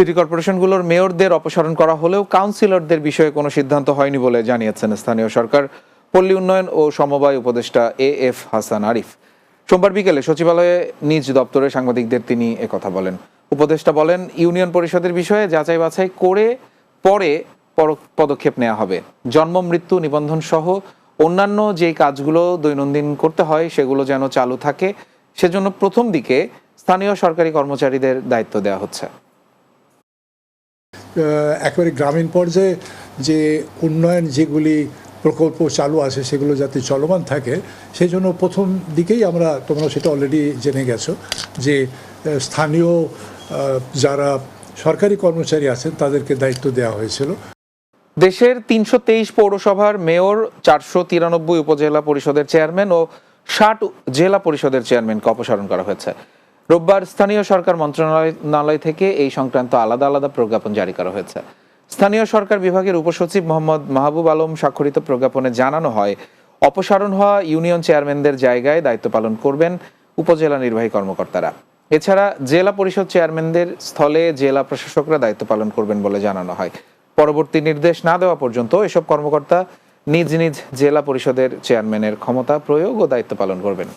City কর্পোরেশনগুলোর মেয়রদের অপসারণ করা হলেও কাউন্সিলরদের বিষয়ে কোনো সিদ্ধান্ত হয়নি বলে জানিয়েছেন স্থানীয় সরকার। পল্লী উন্নয়ন ও সমবায় উপদেষ্টা এ এফ হাসান আরিফ। সোমবার বিকেলে সচিবালয়ে নিজ দপ্তরে সাংবাদিকদের তিনি একথা বলেন। উপদেষ্টা বলেন, ইউনিয়ন পরিষদের বিষয়ে যাচাই বাছাই করে পরে পদক্ষেপ নেওয়া হবে। জন্ম, মৃত্যু, নিবন্ধন সহ অন্যান্য যেই কাজগুলো দৈনন্দিন করতে হয় সেগুলো যেন চালু থাকে, সেজন্য প্রথম দিকে স্থানীয় সরকারি কর্মচারীদের দায়িত্ব দেওয়া হচ্ছে। একেবারে গ্রামীণ পর্যায়ে যে উন্নয়ন যেগুলি প্রকল্প চালু আছে সেগুলো যাতে চলমান থাকে সেই জন্য প্রথম দিকেই আমরা, তোমরা সেটা অলরেডি জেনে গেছো যে স্থানীয় যারা সরকারি কর্মচারী আছেন তাদেরকে দায়িত্ব দেওয়া হয়েছিল। দেশের তিনশো তেইশ পৌরসভার মেয়র, চারশো তিরানব্বই উপজেলা পরিষদের চেয়ারম্যান ও ষাট জেলা পরিষদের চেয়ারম্যানকে অপসারণ করা হয়েছে। রোববার স্থানীয় সরকার মন্ত্রণালয় থেকে এই সংক্রান্ত আলাদা আলাদা প্রজ্ঞাপন জারি করা হয়েছে। স্থানীয় সরকার বিভাগের উপসচিব মোহাম্মদ মাহবুব আলম স্বাক্ষরিত প্রজ্ঞাপনে জানানো হয়, অপসারণ হওয়া ইউনিয়ন চেয়ারম্যানদের জায়গায় দায়িত্ব পালন করবেন উপজেলা নির্বাহী কর্মকর্তারা। এছাড়া জেলা পরিষদ চেয়ারম্যানদের স্থলে জেলা প্রশাসকরা দায়িত্ব পালন করবেন বলে জানানো হয়। পরবর্তী নির্দেশ না দেওয়া পর্যন্ত এসব কর্মকর্তা নিজ নিজ জেলা পরিষদের চেয়ারম্যানের ক্ষমতা প্রয়োগ ও দায়িত্ব পালন করবেন।